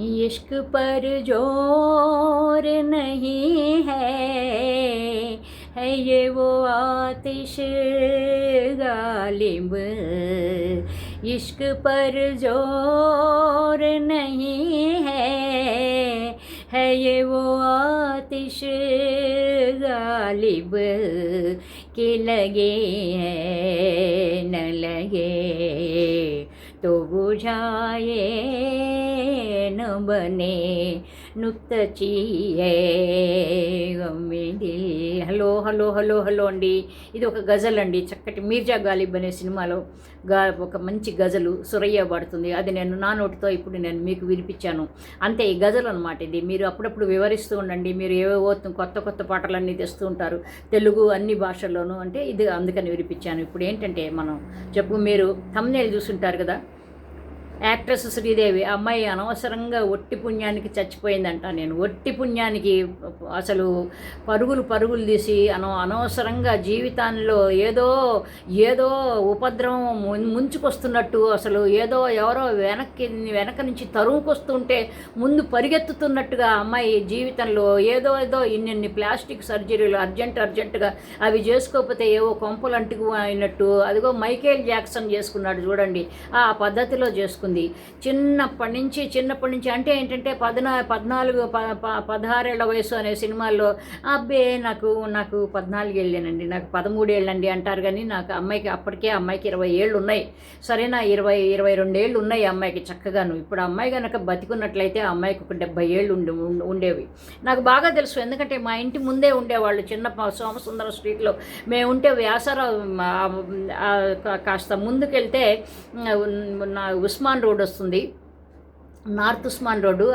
इश्क पर ज़ोर नहीं है है ये वो आतिश गालिब। इश्क पर ज़ोर नहीं है है ये वो आतिश गालिब के लगे हैं। તો બુઝાય ન બને. నుక్తచీయేమిది హలో హలో హలో హలో అండి. ఇది ఒక గజల్ అండి. చక్కటి మీర్జా గాలిబ్ అనే సినిమాలో గా ఒక మంచి గజలు సురయ్య పడుతుంది. అది నేను నా నోటితో ఇప్పుడు నేను మీకు వినిపించాను. అంతే ఈ గజలు అనమాట ఇది. మీరు అప్పుడప్పుడు వివరిస్తూ ఉండండి. మీరు ఏవేవో కొత్త కొత్త పాటలన్నీ తెస్తూ ఉంటారు. తెలుగు అన్ని భాషల్లోనూ. అంటే ఇది అందుకని వినిపించాను. ఇప్పుడు ఏంటంటే మనం చెప్పు మీరు తమ్నేలు చూసుంటారు కదా? యాక్ట్రెస్ శ్రీదేవి అమ్మాయి అనవసరంగా ఒట్టి పుణ్యానికి చచ్చిపోయిందంట. నేను ఒట్టి పుణ్యానికి అసలు పరుగులు పరుగులు తీసి అన అనవసరంగా జీవితాల్లో ఏదో ఏదో ఉపద్రవం ముంచుకొస్తున్నట్టు అసలు ఏదో ఎవరో వెనక్కి వెనక నుంచి తరువుకొస్తుంటే ముందు పరిగెత్తుతున్నట్టుగా అమ్మాయి జీవితంలో ఏదో ఏదో ఇన్ని ప్లాస్టిక్ సర్జరీలు అర్జెంట్ అర్జెంటుగా అవి చేసుకోకపోతే ఏవో కొంపలు అంటుకు అయినట్టు అదిగో మైకేల్ జాక్సన్ చేసుకున్నాడు చూడండి. ఆ పద్ధతిలో చేసుకుంది. చిన్నప్పటి నుంచి చిన్నప్పటి నుంచి అంటే ఏంటంటే పద్నా పద్నాలుగు ప పదహారేళ్ళ వయసు అనే సినిమాల్లో అబ్బే నాకు నాకు పద్నాలుగు ఏళ్ళేనండి నాకు పదమూడు ఏళ్ళండి అంటారు కానీ నాకు అమ్మాయికి అప్పటికే అమ్మాయికి ఇరవై ఏళ్ళు ఉన్నాయి. సరేనా ఇరవై ఇరవై రెండు ఏళ్ళు ఉన్నాయి అమ్మాయికి చక్కగాను. ఇప్పుడు అమ్మాయి కనుక బతికున్నట్లయితే అమ్మాయికి ఒక డెబ్బై ఏళ్ళు ఉండి ఉండేవి. నాకు బాగా తెలుసు ఎందుకంటే మా ఇంటి ముందే ఉండేవాళ్ళు చిన్న సోమసుందర స్ట్రీట్లో. మేము ఉంటే వ్యాసరావు కాస్త ముందుకెళ్తే ఉస్మా రోడ్ వస్తుంది. North Usman road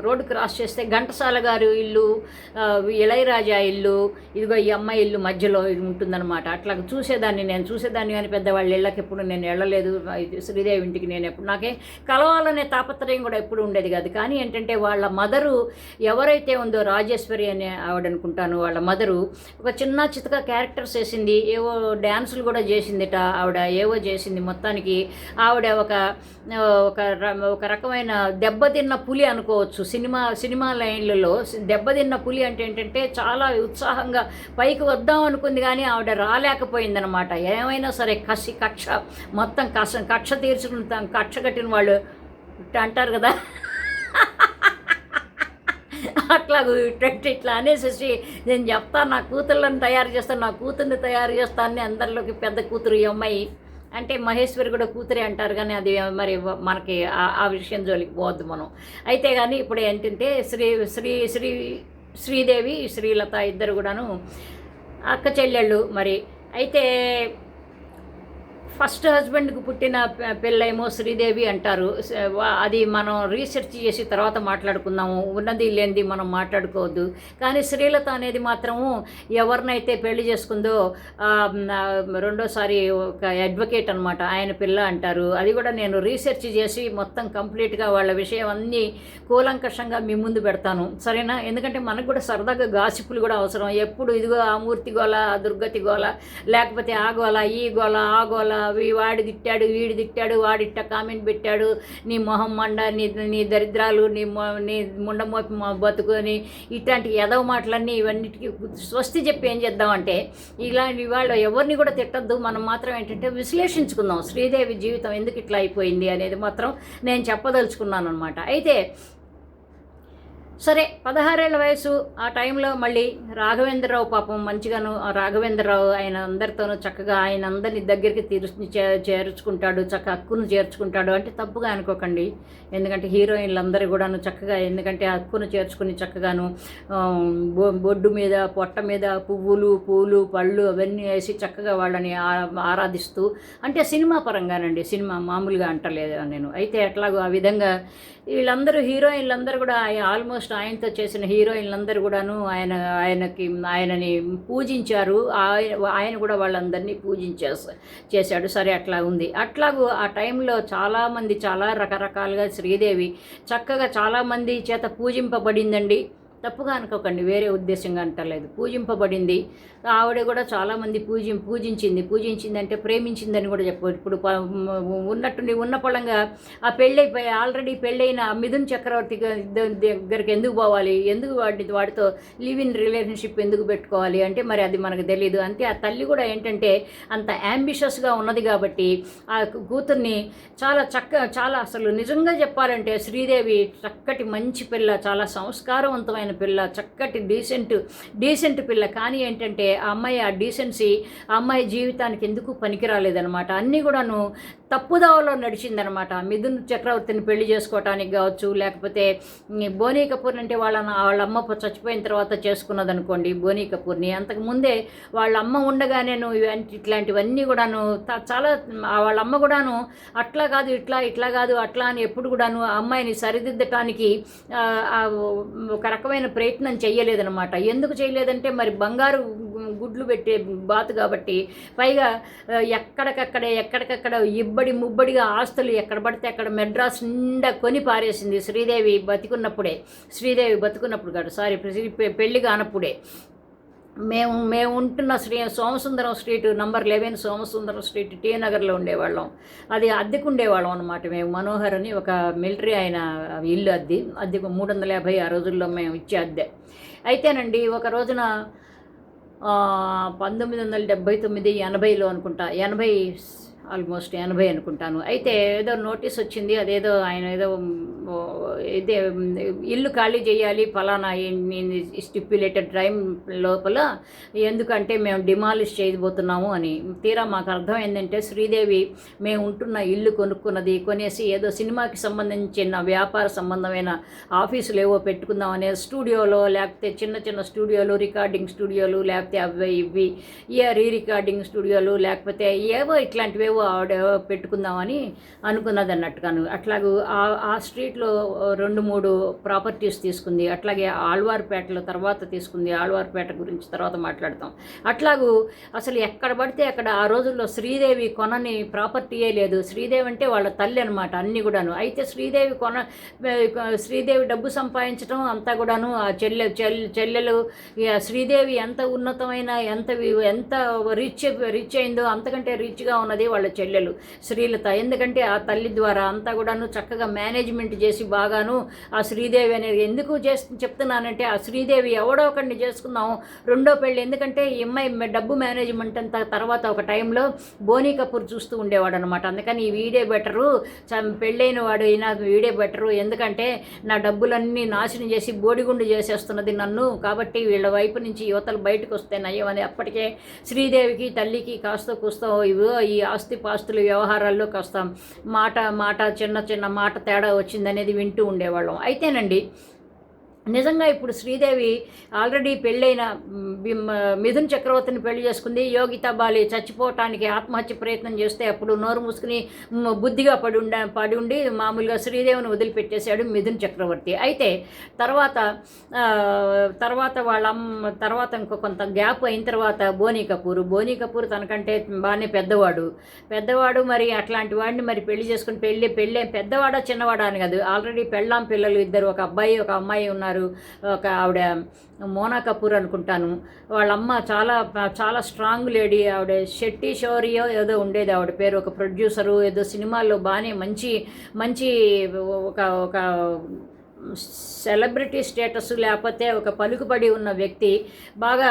road cross చేస్తే ఘంటసాల గారు ఇల్లు ఇళయరాజా ఇల్లు ఇదిగో ఈ అమ్మాయి ఇల్లు మధ్యలో ఇది ఉంటుందన్నమాట. అట్లా చూసేదాన్ని నేను చూసేదాన్ని కానీ పెద్దవాళ్ళ ఇళ్ళకి ఎప్పుడు నేను వెళ్ళలేదు. శ్రీదేవి ఇంటికి నేను ఎప్పుడు నాకే కలవాలనే తాపత్రయం కూడా ఎప్పుడు ఉండేది కాదు. కానీ ఏంటంటే వాళ్ళ మదరు ఎవరైతే ఉందో రాజేశ్వరి అనే ఆవిడ అనుకుంటాను వాళ్ళ మదరు ఒక చిన్న చితక క్యారెక్టర్స్ వేసింది ఏవో డ్యాన్సులు కూడా చేసిందిట ఆవిడ ఏవో చేసింది. మొత్తానికి ఆవిడ ఒక ఒక ర- ఒక రకమైన దెబ్బతిన్న పులి అనుకోవచ్చు. సినిమా సినిమా లైన్లలో దెబ్బతిన్న పులి అంటే ఏంటంటే చాలా ఉత్సాహంగా పైకి వద్దాం అనుకుంది కానీ ఆవిడ రాలేకపోయిందనమాట. ఏమైనా సరే కసి కక్ష మొత్తం కష కక్ష తీర్చుకుంటాం కక్ష కట్టిన వాళ్ళు ఇట్ట అంటారు కదా. అట్లా ఇట్లా ఇట్లా అనేసి నేను చెప్తాను నా కూతుర్లను తయారు చేస్తాను నా కూతుర్ని తయారు చేస్తాను అందరిలోకి పెద్ద కూతురు ఈ అమ్మాయి అంటే మహేశ్వరి కూడా కూతురే అంటారు కానీ అది మరి మనకి ఆ- ఆ విషయం జోలికి పోవద్దు మనం. అయితే కానీ ఇప్పుడు ఏంటంటే శ్రీ శ్రీ శ్రీ శ్రీదేవి శ్రీలత ఇద్దరు కూడాను అక్క చెల్లెళ్ళు మరి. అయితే ఫస్ట్ హస్బెండ్కి పుట్టిన పెళ్ళేమో పిల్లేమో శ్రీదేవి అంటారు. అది మనం రీసెర్చ్ చేసి తర్వాత మాట్లాడుకుందాము. ఉన్నది లేనిది మనం మాట్లాడుకోవద్దు. కానీ శ్రీలత అనేది మాత్రము ఎవరినైతే పెళ్ళి చేసుకుందో రెండోసారి ఒక అడ్వకేట్ అనమాట ఆయన పిల్ల అంటారు. అది కూడా నేను రీసెర్చ్ చేసి మొత్తం కంప్లీట్గా వాళ్ళ విషయం అన్నీ కూలంకషంగా మీ ముందు పెడతాను. సరేనా? ఎందుకంటే మనకు కూడా సరదాగా గాసిపులు కూడా అవసరం. ఎప్పుడు ఇదిగో ఆ మూర్తి గోల ఆ దుర్గతి గోల లేకపోతే ఆ గోల ఈ గోల ఆ గోల వాడు తిట్టాడు వీడు తిట్టాడు వాడిట్ట కామెంట్ పెట్టాడు. నీ మొహం మండ నీ నీ దరిద్రాలు నీ నీ ముండమోపి బతుకుని ఇట్లాంటి ఎదవ మాటలన్నీ ఇవన్నిటికీ స్వస్తి చెప్పి ఏం చేద్దామంటే ఇలాంటి వాళ్ళు ఎవరిని కూడా తిట్టద్దు. మనం మాత్రం ఏంటంటే విశ్లేషించుకుందాం. శ్రీదేవి జీవితం ఎందుకు ఇట్లా అయిపోయింది అనేది మాత్రం నేను చెప్పదలుచుకున్నాను అనమాట అయితే సరే పదహారేళ్ళ వయసు ఆ టైంలో మళ్ళీ రాఘవేంద్రరావు పాపం మంచిగాను ఆ రాఘవేంద్రరావు ఆయన అందరితోనూ చక్కగా ఆయన అందరిని దగ్గరికి తీరు చే- చేర్చుకుంటాడు చక్క హక్కును చేర్చుకుంటాడు అంటే తప్పుగా అనుకోకండి. ఎందుకంటే హీరోయిన్లందరూ కూడాను చక్కగా ఎందుకంటే హక్కును చేర్చుకుని చక్కగాను బొ- బొడ్డు మీద పొట్ట మీద పువ్వులు పూలు పళ్ళు అవన్నీ వేసి చక్కగా వాళ్ళని ఆరాధిస్తూ అంటే సినిమా పరంగానండి సినిమా మామూలుగా అంటలేదు నేను. అయితే ఎట్లాగో ఆ విధంగా వీళ్ళందరూ హీరోయిన్లందరూ కూడా ఆల్మోస్ట్ ఆల్మోస్ట్ ఆయనతో చేసిన హీరోయిన్లందరూ కూడాను ఆయన ఆయనకి ఆయనని పూజించారు. ఆయన కూడా వాళ్ళందరినీ పూజించే చేశాడు. సరే అట్లా ఉంది. అట్లాగూ ఆ టైంలో చాలామంది చాలా రకరకాలుగా శ్రీదేవి చక్కగా చాలామంది చేత పూజింపబడిందండి. తప్పుగా అనుకోకండి వేరే ఉద్దేశంగా అంటలేదు. పూజింపబడింది. ఆవిడ కూడా చాలామంది పూజి పూజించింది. పూజించింది అంటే ప్రేమించిందని కూడా చెప్పవచ్చు ఇప్పుడు ఉన్నట్టు ఉన్నట్టుండి ఉన్న పొలంగా ఆ పెళ్ళైపోయి ఆల్రెడీ పెళ్ళైన మిథున్ చక్రవర్తి దగ్గరికి ఎందుకు పోవాలి? ఎందుకు వాడి వాడితో లివ్ ఇన్ రిలేషన్షిప్ ఎందుకు పెట్టుకోవాలి? అంటే మరి అది మనకు తెలియదు అంతే ఆ తల్లి కూడా ఏంటంటే అంత యాంబిషియస్గా ఉన్నది కాబట్టి ఆ కూతుర్ని చాలా చక్క చాలా అసలు నిజంగా చెప్పాలంటే శ్రీదేవి చక్కటి మంచి పిల్ల చాలా సంస్కారవంతమైన పిల్ల చక్కటి డీసెంట్ డీసెంట్ పిల్ల. కానీ ఏంటంటే ఆ అమ్మాయి ఆ డీసెన్సీ ఆ అమ్మాయి జీవితానికి ఎందుకు పనికిరాలేదనమాట అన్నీ కూడాను తప్పుదావలో నడిచిందనమాట. మిథున్ చక్రవర్తిని పెళ్ళి చేసుకోవటానికి కావచ్చు లేకపోతే బోనీ కపూర్ అంటే వాళ్ళ వాళ్ళ అమ్మ చచ్చిపోయిన తర్వాత చేసుకున్నది అనుకోండి బోనీ కపూర్ని. అంతకు ముందే వాళ్ళ అమ్మ ఉండగానే నువ్వు ఇట్లాంటివన్నీ కూడాను చాలా వాళ్ళ అమ్మ కూడాను అట్లా కాదు ఇట్లా ఇట్లా కాదు అట్లా అని ఎప్పుడు కూడాను ఆ అమ్మాయిని సరిదిద్దటానికి ఒక రకమైన ప్రయత్నం చేయలేదనమాట ఎందుకు చేయలేదంటే మరి బంగారు గుడ్లు పెట్టే బాతు కాబట్టి పైగా ఎక్కడికక్కడే ఎక్కడికక్కడ ఇబ్బడి ముబ్బడిగా ఆస్తులు ఎక్కడ పడితే అక్కడ మెడ్రాస్ నిండా కొని పారేసింది శ్రీదేవి బతికున్నప్పుడే. శ్రీదేవి బతుకున్నప్పుడు కాదు సారీ పెళ్ళి కానప్పుడే. మేము మేము ఉంటున్న Shri Somasundaram street number eleven Somasundaram street T నగర్లో ఉండేవాళ్ళం. అది అద్దెకు ఉండేవాళ్ళం అనమాట మేము. మనోహర్ అని ఒక మిలిటరీ ఆయన ఇల్లు అద్దె. అద్దెకు మూడు వందల యాభై ఆ రోజుల్లో మేము ఇచ్చే అద్దె. అయితేనండి ఒక రోజున పంతొమ్మిది వందల డెబ్భై తొమ్మిది ఎనభైలో అనుకుంటా. ఎనభై ఆల్మోస్ట్ ఎనభై అనుకుంటాను. అయితే ఏదో నోటీస్ వచ్చింది అదేదో ఆయన ఏదో ఇదే ఇల్లు ఖాళీ చేయాలి ఫలానా స్టిప్యులేటెడ్ టైం లోపల ఎందుకంటే మేము డిమాలిష్ చేయబోతున్నాము అని. తీరా మాకు అర్థం ఏంటంటే శ్రీదేవి మేము ఉంటున్న ఇల్లు కొనుక్కున్నది కొనేసి ఏదో సినిమాకి సంబంధించిన వ్యాపార సంబంధమైన ఆఫీసులు ఏవో పెట్టుకుందాం అనే స్టూడియోలో లేకపోతే చిన్న చిన్న స్టూడియోలు రికార్డింగ్ స్టూడియోలు లేకపోతే అవి ఇవి ఏ రీ రికార్డింగ్ స్టూడియోలు లేకపోతే ఏవో ఇట్లాంటివేవో ఆవిడ పెట్టుకుందామని అనుకున్నది అన్నట్టుగాను అట్లాగూ ఆ ఆ స్ట్రీట్లో రెండు మూడు ప్రాపర్టీస్ తీసుకుంది. అట్లాగే ఆళ్వార్పేటలో తర్వాత తీసుకుంది. ఆళ్వార్పేట గురించి తర్వాత మాట్లాడతాం. అట్లాగూ అసలు ఎక్కడ పడితే అక్కడ ఆ రోజుల్లో శ్రీదేవి కొనని ప్రాపర్టీయే లేదు. శ్రీదేవి అంటే వాళ్ళ తల్లి అనమాట అన్నీ కూడాను. అయితే శ్రీదేవి కొన శ్రీదేవి డబ్బు సంపాదించడం అంతా కూడాను ఆ చెల్లె చెల్లెలు శ్రీదేవి ఎంత ఉన్నతమైన ఎంత ఎంత రిచ్ రిచ్ అయిందో అంతకంటే రిచ్గా ఉన్నది వాళ్ళ చెల్లెలు శ్రీలత. ఎందుకంటే ఆ తల్లి ద్వారా అంతా కూడాను చక్కగా మేనేజ్మెంట్ చేసి బాగాను ఆ శ్రీదేవి అనేది ఎందుకు చేస్తు చెప్తున్నానంటే ఆ శ్రీదేవి ఎవడో ఒకరిని చేసుకుందాం రెండో పెళ్ళి. ఎందుకంటే ఈ అమ్మాయి డబ్బు మేనేజ్మెంట్ అంతా తర్వాత ఒక టైంలో బోనీ కపూర్ చూస్తూ ఉండేవాడు అనమాట అందుకని ఈ వీడే బెటరు చ- పెళ్ళైన వాడు అయినా వీడే బెటరు. ఎందుకంటే నా డబ్బులన్నీ నాశనం చేసి బోడిగుండు చేసేస్తున్నది నన్ను. కాబట్టి వీళ్ళ వైపు నుంచి యువతలు బయటకు వస్తే నయ్యం అని అప్పటికే శ్రీదేవికి తల్లికి కాస్త కూస్తో ఇవో ఈ ఆస్తి పాస్తుల వ్యవహారాల్లోకి వస్తాం. మాట మాట చిన్న చిన్న మాట తేడా వచ్చిందనేది వింటూ ఉండేవాళ్ళం. అయితేనండి నిజంగా ఇప్పుడు శ్రీదేవి ఆల్రెడీ పెళ్ళైన మిథున్ చక్రవర్తిని పెళ్ళి చేసుకుంది. యోగితా బాలి చచ్చిపోవటానికి ఆత్మహత్య ప్రయత్నం చేస్తే అప్పుడు నోరు మూసుకుని బుద్ధిగా పడి ఉండ పడి ఉండి మామూలుగా శ్రీదేవిని వదిలిపెట్టేశాడు మిథున్ చక్రవర్తి. అయితే తర్వాత తర్వాత వాళ్ళ తర్వాత ఇంకో కొంత గ్యాప్ అయిన తర్వాత బోనీ కపూర్. బోనీ కపూర్ తనకంటే బాగానే పెద్దవాడు. పెద్దవాడు మరి అట్లాంటి వాడిని మరి పెళ్ళి చేసుకుని పెళ్ళి పెళ్ళే పెద్దవాడా చిన్నవాడా అని కాదు. ఆల్రెడీ పెళ్ళాం పిల్లలు ఇద్దరు ఒక అబ్బాయి ఒక అమ్మాయి ఉన్నారు. ఒక ఆవిడ మోనా కపూర్ అనుకుంటాను. వాళ్ళ అమ్మ చాలా చాలా స్ట్రాంగ్ లేడీ ఆవిడ. శెట్టి షౌరియో ఏదో ఉండేది ఆవిడ పేరు. ఒక ప్రొడ్యూసరు ఏదో సినిమాల్లో బాగానే మంచి మంచి ఒక ఒక సెలబ్రిటీ స్టేటస్ లేకపోతే ఒక పలుకుబడి ఉన్న వ్యక్తి. బాగా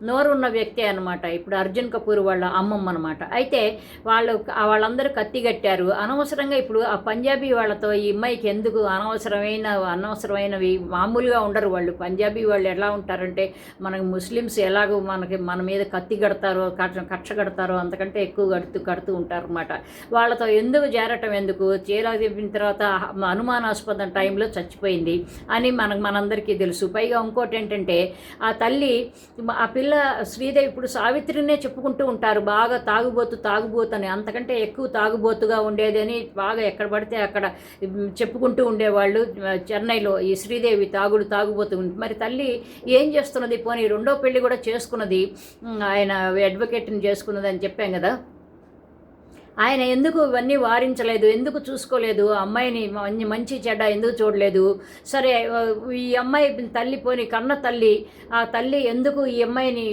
నోరు ఉన్న వ్యక్తి అనమాట ఇప్పుడు అర్జున్ కపూర్ వాళ్ళ అమ్మమ్మ అనమాట అయితే వాళ్ళు వాళ్ళందరూ కత్తి కట్టారు. అనవసరంగా ఇప్పుడు ఆ పంజాబీ వాళ్ళతో ఈ అమ్మాయికి ఎందుకు అనవసరమైన అనవసరమైనవి మామూలుగా ఉండరు వాళ్ళు. పంజాబీ వాళ్ళు ఎలా ఉంటారంటే మనకి ముస్లిమ్స్ ఎలాగో మనకి మన మీద కత్తి కడతారో కక్ష కడతారో అంతకంటే ఎక్కువ కడుతూ కడుతూ ఉంటారు అనమాట వాళ్ళతో ఎందుకు చేరటం ఎందుకు? చీర చెప్పిన తర్వాత అనుమానాస్పద టైంలో చచ్చిపోయింది అని మనకు మనందరికీ తెలుసు. పైగా ఇంకోటి ఏంటంటే ఆ తల్లి ఆ పిల్ల శ్రీదేవి ఇప్పుడు సావిత్రినే చెప్పుకుంటూ ఉంటారు. బాగా తాగుబోతు తాగుబోతు అని. అంతకంటే ఎక్కువ తాగుబోతుగా ఉండేది అని బాగా ఎక్కడ పడితే అక్కడ చెప్పుకుంటూ ఉండేవాళ్ళు. చెన్నైలో ఈ శ్రీదేవి తాగుడు తాగుబోతు మరి తల్లి ఏం చేస్తున్నది? పోనీ రెండో పెళ్ళి కూడా చేసుకున్నది. ఆయన అడ్వకేట్ని చేసుకున్నది అని చెప్పాం కదా. ఆయన ఎందుకు ఇవన్నీ వారించలేదు? ఎందుకు చూసుకోలేదు? అమ్మాయిని మంచి మంచి చెడ్డ ఎందుకు చూడలేదు? సరే ఈ అమ్మాయి తల్లి పోని కన్న తల్లి ఆ తల్లి ఎందుకు ఈ అమ్మాయిని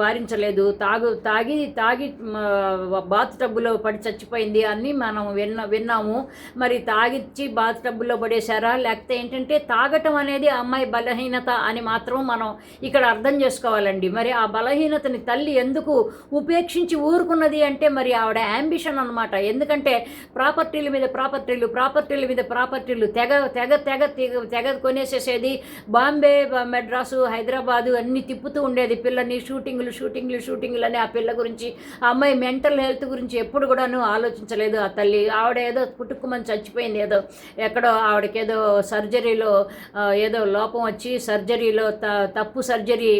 వారించలేదు? తాగు తాగి తాగి బాత్ టబ్బులో పడి చచ్చిపోయింది అని మనం విన్న విన్నాము. మరి తాగిచ్చి బాత్ టబ్బులో పడేశారా? లేకపోతే ఏంటంటే తాగటం అనేది ఆ అమ్మాయి బలహీనత అని మాత్రం మనం ఇక్కడ అర్థం చేసుకోవాలండి. మరి ఆ బలహీనతని తల్లి ఎందుకు ఉపేక్షించి ఊరుకున్నది అంటే మరి ఆవిడ యాంబిషన్ అనమాట. ఎందుకంటే ప్రాపర్టీల మీద ప్రాపర్టీలు ప్రాపర్టీల మీద ప్రాపర్టీలు తెగ తెగ తెగ తెగ తెగ కొనేసేసేది. బాంబే మెడ్రాసు హైదరాబాదు అన్ని తిప్పుతూ ఉండేది పిల్లని. షూటింగ్లు షూటింగ్లు షూటింగ్లు అని ఆ పిల్ల గురించి ఆ అమ్మాయి మెంటల్ హెల్త్ గురించి ఎప్పుడు కూడాను ఆలోచించలేదు. ఆ తల్లి ఆవిడ ఏదో పుట్టుకుమని చచ్చిపోయింది ఏదో. ఎక్కడో ఆవిడకి ఏదో సర్జరీలో ఏదో లోపం వచ్చి సర్జరీలో త తప్పు సర్జరీ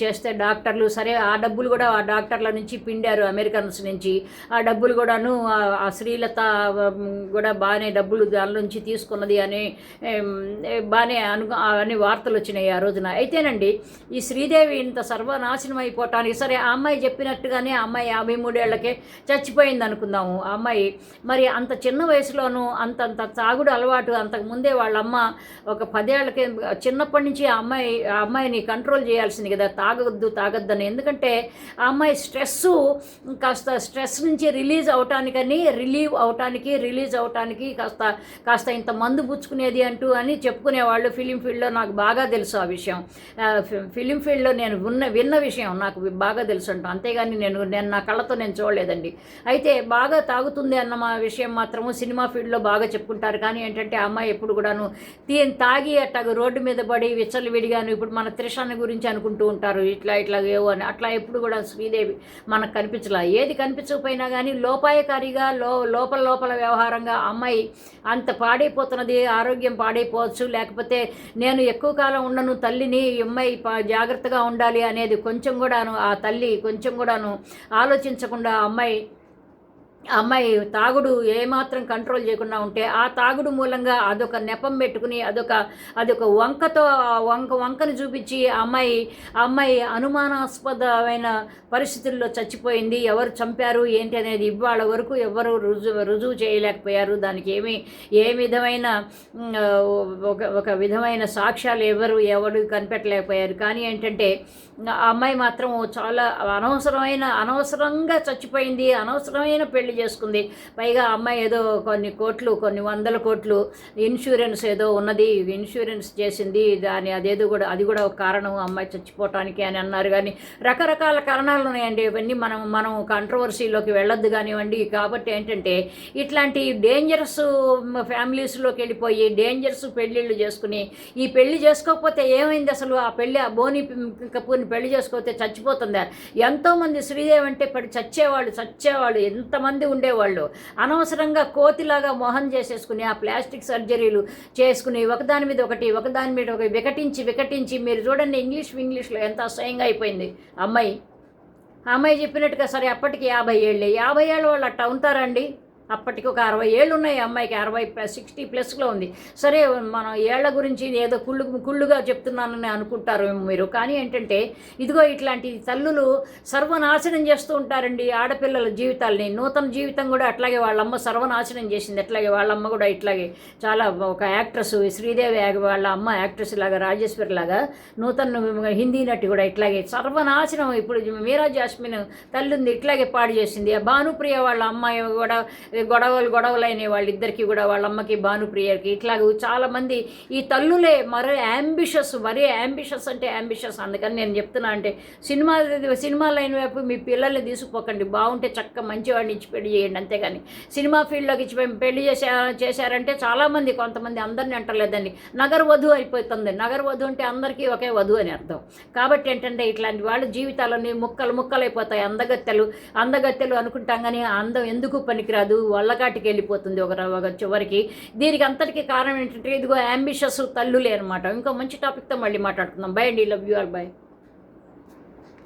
చేస్తే డాక్టర్లు సరే ఆ డబ్బులు కూడా ఆ డాక్టర్ల నుంచి పిండారు అమెరికన్స్ నుంచి. ఆ డబ్బులు కూడాను ఆ శ్రీలత కూడా బాగానే డబ్బులు దాని నుంచి తీసుకున్నది అని బాగానే అను అనే వార్తలు వచ్చినాయి ఆ రోజున. అయితేనండి ఈ శ్రీదేవి ఇంత సర్వనాశనం అయిపోవటానికి సరే ఆ అమ్మాయి చెప్పినట్టుగానే ఆ అమ్మాయి యాభై మూడేళ్ళకే చచ్చిపోయింది అనుకుందాము. ఆ అమ్మాయి మరి అంత చిన్న వయసులోనూ అంతంత తాగుడు అలవాటు అంతకుముందే వాళ్ళ అమ్మ ఒక పదేళ్ళకి చిన్నప్పటి నుంచి ఆ అమ్మాయి ఆ అమ్మాయిని కంట్రోల్ చేయాల్సింది కదా తాగొద్దు తాగొద్దని. ఎందుకంటే ఆ అమ్మాయి స్ట్రెస్ కాస్త స్ట్రెస్ నుంచి రిలీజ్ అవటానికని రిలీవ్ అవటానికి రిలీజ్ అవటానికి కాస్త కాస్త ఇంత మందు పుచ్చుకునేది అంటూ అని చెప్పుకునేవాళ్ళు ఫిలిం ఫీల్డ్లో నాకు బాగా తెలుసు ఆ విషయం. ఫిలిం ఫీల్డ్లో నేను ఉన్న విన్న విషయం నాకు బాగా తెలుసు అంటాం. అంతేగాని నేను నేను నా కళ్ళతో నేను చూడలేదండి. అయితే బాగా తాగుతుంది అన్న మా విషయం మాత్రము సినిమా ఫీల్డ్లో బాగా చెప్పుకుంటారు. కానీ ఏంటంటే అమ్మాయి ఎప్పుడు కూడాను తీ తాగి అట్టాగ రోడ్డు మీద పడి విచ్చలు విడిగాను ఇప్పుడు మన త్రిషాన్ని గురించి అనుకుంటూ ఉంటారు. ఇట్లా ఇట్లా ఏవో అని. అట్లా ఎప్పుడు కూడా శ్రీదేవి మనకు కనిపించలా. ఏది కనిపించకపోయినా కానీ లో లోపాయకారిగా లో లోపల లోపల వ్యవహారంగా అమ్మాయి అంత పాడైపోతున్నది ఆరోగ్యం పాడైపోవచ్చు లేకపోతే నేను ఎక్కువ కాలం ఉండను తల్లిని అమ్మాయి జాగ్రత్తగా ఉండాలి అనేది కొంచెం కూడాను ఆ తల్లి కొంచెం కూడాను ఆలోచించకుండా అమ్మాయి అమ్మాయి తాగుడు ఏమాత్రం కంట్రోల్ చేయకుండా ఉంటే ఆ తాగుడు మూలంగా అదొక నెపం పెట్టుకుని అదొక అదొక వంకతో వంక వంకను చూపించి అమ్మాయి అమ్మాయి అనుమానాస్పదమైన పరిస్థితుల్లో చచ్చిపోయింది. ఎవరు చంపారు? ఏంటి అనేది ఇవాళ వరకు ఎవరు రుజువు రుజువు చేయలేకపోయారు. దానికి ఏమి ఏ విధమైన ఒక ఒక విధమైన సాక్ష్యాలు ఎవరు ఎవరు కనిపెట్టలేకపోయారు? కానీ ఏంటంటే ఆ అమ్మాయి మాత్రం చాలా అనవసరమైన అనవసరంగా చచ్చిపోయింది. అనవసరమైన పెళ్ళి చేసుకుంది. పైగా అమ్మాయి ఏదో కొన్ని కోట్లు కొన్ని వందల కోట్లు ఇన్సూరెన్స్ ఏదో ఉన్నది ఇన్సూరెన్స్ చేసింది. దాని అదేదో కూడా అది కూడా ఒక కారణం అమ్మాయి చచ్చిపోవటానికి అని అన్నారు. కానీ రకరకాల కారణాలు ఉన్నాయండి. ఇవన్నీ మనం మనం కాంట్రవర్సీలోకి వెళ్ళొద్దు కానివ్వండి. కాబట్టి ఏంటంటే ఇట్లాంటి డేంజరస్ ఫ్యామిలీస్లోకి వెళ్ళిపోయి డేంజరస్ పెళ్ళిళ్ళు చేసుకుని ఈ పెళ్ళి చేసుకోకపోతే ఏమైంది అసలు? ఆ పెళ్ళి ఆ బోని కపూర్ని పెళ్ళి చేసుకోకపోతే చచ్చిపోతుందా? ఎంతోమంది శ్రీదేవి అంటే పడి చచ్చేవాళ్ళు చచ్చేవాళ్ళు. ఎంతమంది ఉండేవాళ్ళు. అనవసరంగా కోతిలాగా మొహం చేసేసుకుని ఆ ప్లాస్టిక్ సర్జరీలు చేసుకుని ఒకదాని మీద ఒకటి ఒకదాని మీద ఒకటి వికటించి వికటించి మీరు చూడండి ఇంగ్లీష్ ఇంగ్లీష్లో ఎంత అసహ్యంగా అయిపోయింది. అమ్మాయి అమ్మాయి చెప్పినట్టుగా సరే అప్పటికి యాభై ఏళ్ళే. యాభై ఏళ్ళ వాళ్ళు అట్ట ఉంటారండి అప్పటికి ఒక అరవై ఏళ్ళు ఉన్నాయి అమ్మాయికి అరవై ప్లస్ సిక్స్టీ ప్లస్లో ఉంది. సరే మనం ఏళ్ళ గురించి ఏదో కుళ్ళు కుళ్ళుగా చెప్తున్నానని అనుకుంటారు మీరు. కానీ ఏంటంటే ఇదిగో ఇట్లాంటి తల్లులు సర్వనాశనం చేస్తూ ఉంటారండి ఆడపిల్లల జీవితాలని. నూతన జీవితం కూడా అట్లాగే వాళ్ళమ్మ సర్వనాశనం చేసింది. అట్లాగే వాళ్ళమ్మ కూడా ఇట్లాగే చాలా ఒక యాక్ట్రెస్ శ్రీదేవి వాళ్ళ అమ్మ యాక్ట్రెస్ లాగా రాజేశ్వరి లాగా నూతన హిందీ నటి కూడా ఇట్లాగే సర్వనాశనం. ఇప్పుడు మీరా జాస్మిన్ తల్లుంది ఇట్లాగే పాడు చేసింది. భానుప్రియ వాళ్ళ అమ్మాయి కూడా గొడవలు గొడవలైన వాళ్ళిద్దరికి కూడా వాళ్ళ అమ్మకి భానుప్రియకి ఇట్లాగూ చాలామంది ఈ తల్లులే మరో యాంబిషస్ మరీ యాంబిషస్ అంటే యాంబిషస్ అందుకని నేను చెప్తున్నా అంటే సినిమా సినిమా లైన్ వైపు మీ పిల్లల్ని తీసుకుపోకండి. బాగుంటే చక్క మంచివాడిని ఇచ్చి పెళ్ళి చేయండి అంతేగాని. సినిమా ఫీల్డ్లోకి ఇచ్చి పెళ్ళి చేసే చేశారంటే చాలామంది కొంతమంది అందరిని అంటలేదండి. నగర వధువు అయిపోతుంది. నగర వధువు అంటే అందరికీ ఒకే వధువు అని అర్థం. కాబట్టి ఏంటంటే ఇట్లాంటి వాళ్ళ జీవితాలని ముక్కలు ముక్కలైపోతాయి. అందగత్తెలు అందగత్తెలు అనుకుంటాం కానీ అందం ఎందుకు పనికిరాదు? వల్లకాటికి వెళ్ళిపోతుంది ఒక ఒక చివరికి. దీనికి అంతటికి కారణం ఏంటంటే ఇదిగో అంబిషస్ తల్లులే అనమాట ఇంకో మంచి టాపిక్తో మళ్ళీ మాట్లాడుకుందాం. బై అండి. Love you are by